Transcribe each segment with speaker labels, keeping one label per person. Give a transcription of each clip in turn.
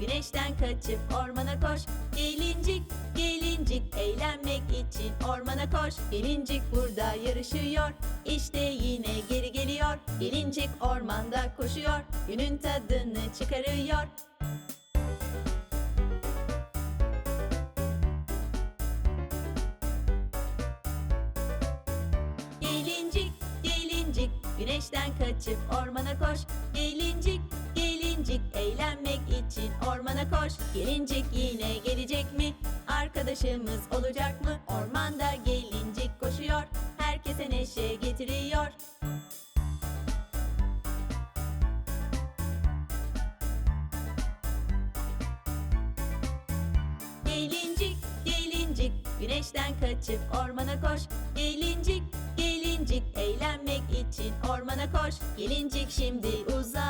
Speaker 1: güneşten kaçıp ormana koş. Gelincik, gelincik, eğlenmek için ormana koş. Gelincik burada yarışıyor, işte yine geri geliyor. Gelincik ormanda koşuyor, günün tadını çıkarıyor. Gelincik, gelincik, güneşten kaçıp ormana koş. Gelincik, gelincik, eğlenmek için ormana koş. Gelincik yine gelecek mi? Arkadaşımız olacak mı? Ormanda gelincik koşuyor, herkese neşe getiriyor. Gelincik, gelincik, güneşten kaçıp ormana koş. Gelincik, gelincik, eğlenmek için ormana koş. Gelincik şimdi uzağa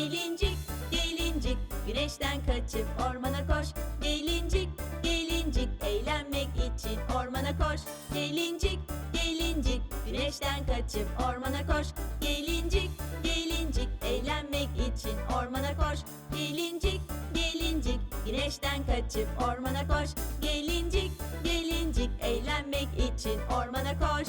Speaker 1: Gelincik, gelincik, güneşten kaçıp ormana koş. Gelincik, gelincik, eğlenmek için ormana koş. Gelincik, gelincik, güneşten kaçıp ormana koş. Gelincik, gelincik, eğlenmek için ormana koş. Gelincik, gelincik, güneşten kaçıp ormana koş. Gelincik, gelincik, eğlenmek için ormana koş.